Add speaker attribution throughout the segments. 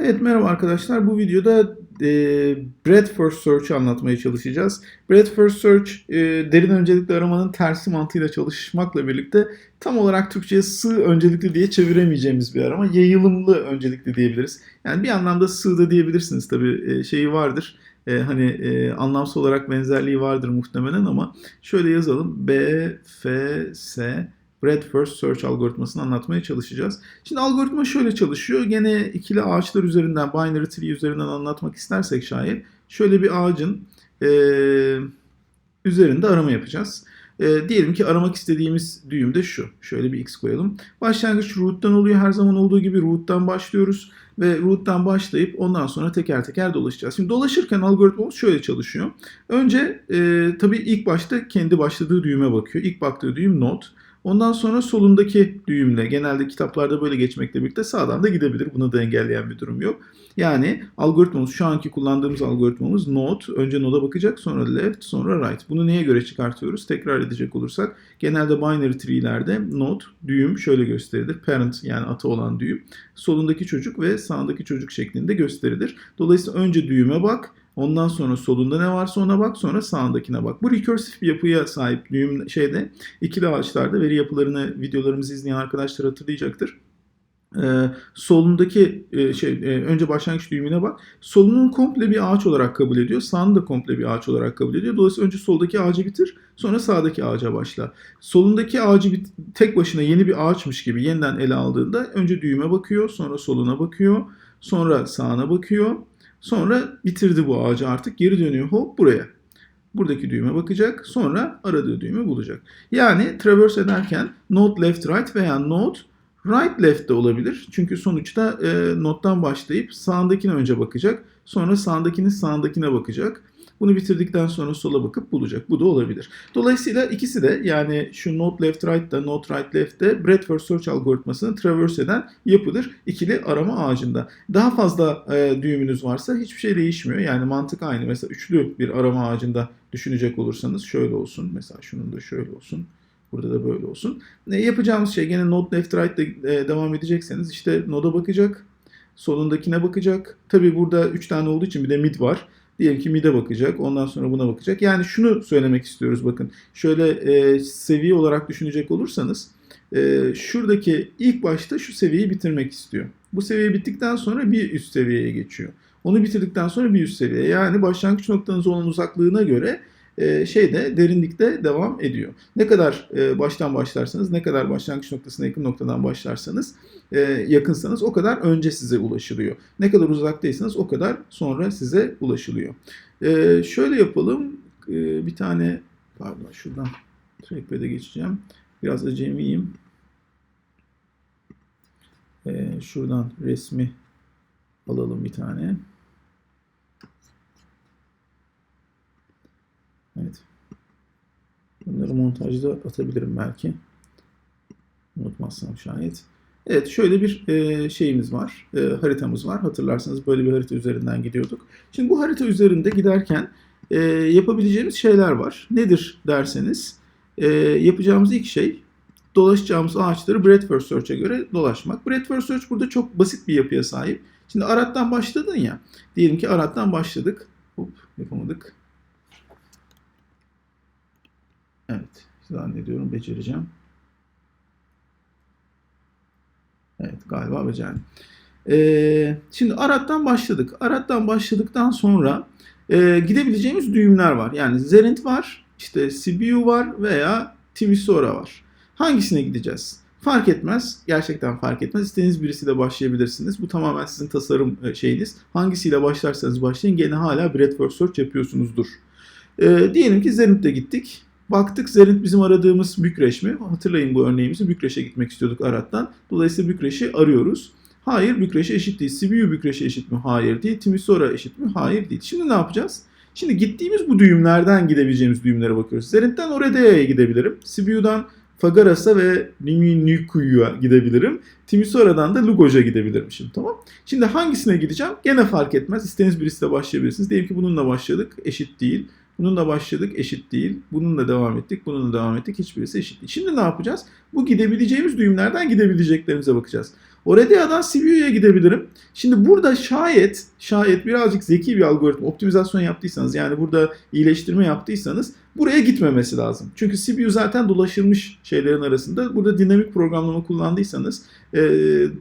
Speaker 1: Evet merhaba arkadaşlar. Bu videoda e, Breadth First Search'ı anlatmaya çalışacağız. Breadth First Search e, derin öncelikli aramanın tersi mantığıyla çalışmakla birlikte tam olarak Türkçe'ye sığ öncelikli diye çeviremeyeceğimiz bir arama. Yayılımlı öncelikli diyebiliriz. Yani bir anlamda sığ da diyebilirsiniz tabii e, şeyi vardır. E, hani e, anlamsal olarak benzerliği vardır muhtemelen ama şöyle yazalım. B, F, S, Breadth First Search algoritmasını anlatmaya çalışacağız. Şimdi algoritma şöyle çalışıyor. Gene ikili ağaçlar üzerinden, binary tree üzerinden anlatmak istersek şayet şöyle bir ağacın e, üzerinde arama yapacağız. E, diyelim ki aramak istediğimiz düğüm de şu. Şöyle bir x koyalım. Başlangıç root'tan oluyor. Her zaman olduğu gibi root'tan başlıyoruz. Ve root'tan başlayıp ondan sonra teker teker dolaşacağız. Şimdi dolaşırken algoritmamız şöyle çalışıyor. Önce e, tabii ilk başta kendi başladığı düğüme bakıyor. İlk baktığı düğüm node. Ondan sonra solundaki düğümle genelde kitaplarda böyle geçmekle birlikte sağdan da gidebilir. Bunu da engelleyen bir durum yok. Yani algoritmamız şu anki kullandığımız algoritmamız node. Önce node'a bakacak sonra left sonra right. Bunu neye göre çıkartıyoruz? Tekrar edecek olursak genelde binary tree'lerde node düğüm şöyle gösterilir. Parent yani atı olan düğüm. Solundaki çocuk ve sağındaki çocuk şeklinde gösterilir. Dolayısıyla önce düğüme bak. Ondan sonra solunda ne varsa ona bak, sonra sağındakine bak. Bu recursive bir yapıya sahip düğüm şeyde ikili ağaçlarda veri yapılarını videolarımızı izleyen arkadaşlar hatırlayacaktır. Ee, solundaki e, şey e, önce başlangıç düğümüne bak. Solunun komple bir ağaç olarak kabul ediyor. Sağını da komple bir ağaç olarak kabul ediyor. Dolayısıyla önce soldaki ağacı bitir, sonra sağdaki ağaca başla. Solundaki ağacı bit- tek başına yeni bir ağaçmış gibi yeniden ele aldığında önce düğüme bakıyor, sonra soluna bakıyor, sonra sağına bakıyor. Sonra bitirdi bu ağacı artık geri dönüyor hop buraya. Buradaki düğüme bakacak sonra aradığı düğümü bulacak. Yani traverse ederken node left right veya node right left de olabilir. Çünkü sonuçta e, node'dan başlayıp sağındakine önce bakacak. Sonra sağındakinin sağındakine bakacak. Bunu bitirdikten sonra sola bakıp bulacak. Bu da olabilir. Dolayısıyla ikisi de yani şu node left right da node right left de breadth first search algoritmasını traverse eden yapıdır ikili arama ağacında. Daha fazla e, düğümünüz varsa hiçbir şey değişmiyor. Yani mantık aynı. Mesela üçlü bir arama ağacında düşünecek olursanız şöyle olsun. Mesela şunun da şöyle olsun. Burada da böyle olsun. E, yapacağımız şey gene node left right ile e, devam edecekseniz işte node'a bakacak. Solundakine bakacak. Tabi burada 3 tane olduğu için bir de mid var. Diyelim ki mid'e bakacak. Ondan sonra buna bakacak. Yani şunu söylemek istiyoruz bakın. Şöyle e, seviye olarak düşünecek olursanız e, şuradaki ilk başta şu seviyeyi bitirmek istiyor. Bu seviye bittikten sonra bir üst seviyeye geçiyor. Onu bitirdikten sonra bir üst seviye. Yani başlangıç noktanız olan uzaklığına göre e, şeyde derinlikte devam ediyor. Ne kadar e, baştan başlarsanız, ne kadar başlangıç noktasına yakın noktadan başlarsanız, e, yakınsanız o kadar önce size ulaşılıyor. Ne kadar uzaktaysanız o kadar sonra size ulaşılıyor. Şöyle yapalım. Bir tane pardon şuradan trackpad'e geçeceğim. Biraz acemiyim. Şuradan resmi alalım bir tane. Evet. Bunları montajda atabilirim belki. Unutmazsam şayet. Evet şöyle bir e, şeyimiz var. E, haritamız var. Hatırlarsanız böyle bir harita üzerinden gidiyorduk. Şimdi bu harita üzerinde giderken e, yapabileceğimiz şeyler var. Nedir derseniz e, yapacağımız ilk şey dolaşacağımız ağaçları Breadth First Search'e göre dolaşmak. Breadth First Search burada çok basit bir yapıya sahip. Şimdi arattan başladın ya. Diyelim ki arattan başladık. Hop yapamadık. Evet. Zannediyorum becereceğim. Evet galiba becerdim. Ee, şimdi Arat'tan başladık. Arat'tan başladıktan sonra e, gidebileceğimiz düğümler var. Yani Zerent var, işte Sibiu var veya Timisoara var. Hangisine gideceğiz? Fark etmez. Gerçekten fark etmez. İstediğiniz birisiyle başlayabilirsiniz. Bu tamamen sizin tasarım e, şeyiniz. Hangisiyle başlarsanız başlayın gene hala Breadth First Search yapıyorsunuzdur. Ee, diyelim ki Zenit'te gittik. Baktık Zerint bizim aradığımız Bükreş mi? Hatırlayın bu örneğimizi. Bükreş'e gitmek istiyorduk Arat'tan. Dolayısıyla Bükreş'i arıyoruz. Hayır Bükreş'e eşit değil. Sibiu Bükreş'e eşit mi? Hayır değil. Timisoara eşit mi? Hayır değil. Şimdi ne yapacağız? Şimdi gittiğimiz bu düğümlerden gidebileceğimiz düğümlere bakıyoruz. Zerint'ten Oredea'ya gidebilirim. Sibiu'dan Fagaras'a ve Niminikuyu'ya gidebilirim. Timisoara'dan da Lugoj'a gidebilirim şimdi tamam. Şimdi hangisine gideceğim? Gene fark etmez. İstediğiniz birisiyle başlayabilirsiniz. Diyelim ki bununla başladık. Eşit değil. Bununla başladık eşit değil. Bununla devam ettik. Bununla devam ettik. Hiçbirisi eşit değil. Şimdi ne yapacağız? Bu gidebileceğimiz düğümlerden gidebileceklerimize bakacağız. Oredea'dan CBU'ya gidebilirim. Şimdi burada şayet şayet birazcık zeki bir algoritma optimizasyon yaptıysanız yani burada iyileştirme yaptıysanız buraya gitmemesi lazım. Çünkü CPU zaten dolaşılmış şeylerin arasında. Burada dinamik programlama kullandıysanız e,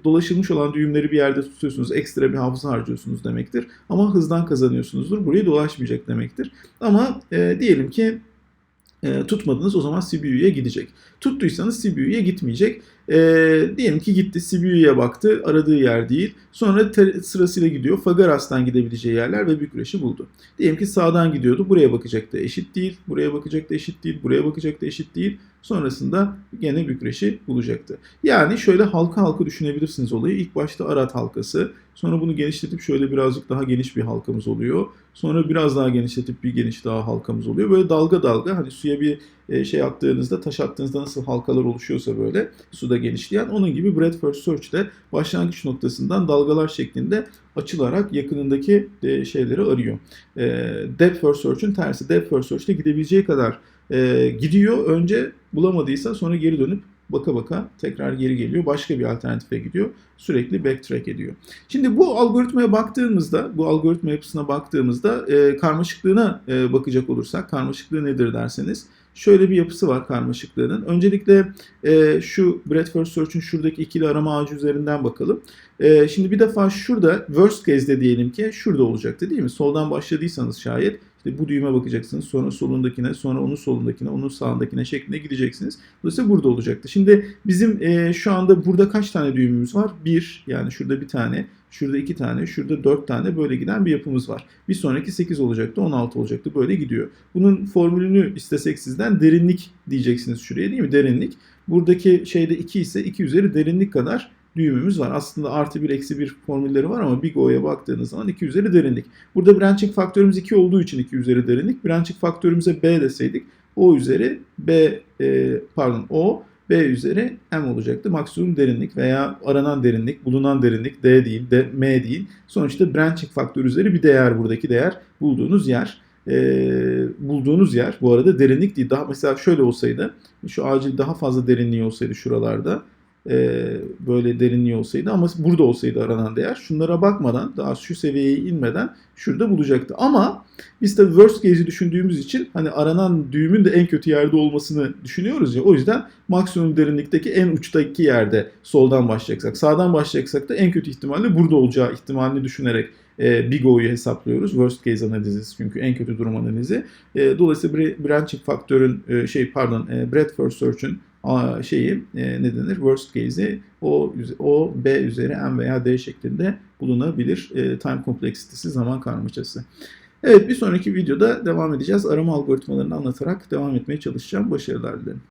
Speaker 1: dolaşılmış olan düğümleri bir yerde tutuyorsunuz. Ekstra bir hafıza harcıyorsunuz demektir. Ama hızdan kazanıyorsunuzdur. Buraya dolaşmayacak demektir. Ama e, diyelim ki e, tutmadınız o zaman CPU'ya gidecek. Tuttuysanız CPU'ya gitmeyecek. E, diyelim ki gitti CPU'ya baktı aradığı yer değil. Sonra te- sırasıyla gidiyor. Fagaras'tan gidebileceği yerler ve Bükreş'i buldu. Diyelim ki sağdan gidiyordu. Buraya bakacaktı eşit değil. Buraya bakacaktı eşit değil. Buraya bakacaktı eşit değil. Sonrasında gene Bükreş'i bulacaktı. Yani şöyle halka halka düşünebilirsiniz olayı. İlk başta Arat halkası. Sonra bunu genişletip şöyle birazcık daha geniş bir halkamız oluyor. Sonra biraz daha genişletip bir geniş daha halkamız oluyor. Böyle dalga dalga hani suya bir e, şey attığınızda, taş attığınızda nasıl halkalar oluşuyorsa böyle suda genişleyen onun gibi Breadth First Search de başlangıç noktasından dalgalar şeklinde açılarak yakınındaki e, şeyleri arıyor. E, Depth First Search'ün tersi. Depth First Search'te gidebileceği kadar e, gidiyor. Önce bulamadıysa sonra geri dönüp baka baka tekrar geri geliyor. Başka bir alternatife gidiyor. Sürekli backtrack ediyor. Şimdi bu algoritmaya baktığımızda, bu algoritma yapısına baktığımızda e, karmaşıklığına e, bakacak olursak, karmaşıklığı nedir derseniz, şöyle bir yapısı var karmaşıklığının. Öncelikle e, şu Breadth First Search'ün şuradaki ikili arama ağacı üzerinden bakalım. E, şimdi bir defa şurada worst case'de diyelim ki şurada olacaktı değil mi? Soldan başladıysanız şayet işte bu düğüme bakacaksınız. Sonra solundakine, sonra onun solundakine, onun sağındakine şeklinde gideceksiniz. Dolayısıyla burada olacaktı. Şimdi bizim e, şu anda burada kaç tane düğümümüz var? Bir, yani şurada bir tane, şurada iki tane, şurada dört tane böyle giden bir yapımız var. Bir sonraki 8 olacaktı, 16 olacaktı. Böyle gidiyor. Bunun formülünü istesek sizden derinlik diyeceksiniz şuraya değil mi? Derinlik. Buradaki şeyde 2 ise 2 üzeri derinlik kadar düğümümüz var. Aslında artı 1 eksi 1 formülleri var ama Big O'ya baktığınız zaman 2 üzeri derinlik. Burada branching faktörümüz 2 olduğu için 2 üzeri derinlik. Branching faktörümüze B deseydik O üzeri B e, pardon O B üzeri M olacaktı. Maksimum derinlik veya aranan derinlik, bulunan derinlik D değil, D, M değil. Sonuçta branching faktör üzeri bir değer buradaki değer bulduğunuz yer. E, bulduğunuz yer bu arada derinlik değil. Daha mesela şöyle olsaydı şu acil daha fazla derinliği olsaydı şuralarda e, böyle derinliği olsaydı ama burada olsaydı aranan değer şunlara bakmadan daha şu seviyeye inmeden şurada bulacaktı. Ama biz de worst case'i düşündüğümüz için hani aranan düğümün de en kötü yerde olmasını düşünüyoruz ya o yüzden maksimum derinlikteki en uçtaki yerde soldan başlayacaksak sağdan başlayacaksak da en kötü ihtimalle burada olacağı ihtimalini düşünerek e, Big O'yu hesaplıyoruz. Worst case analizi çünkü en kötü durum analizi. E, dolayısıyla branching faktörün e, şey pardon e, breadth first search'ün şeyi e, ne denir? Worst case'i o, o B üzeri M veya D şeklinde bulunabilir. E, time kompleksitesi zaman karmaşası. Evet bir sonraki videoda devam edeceğiz. Arama algoritmalarını anlatarak devam etmeye çalışacağım. Başarılar dilerim.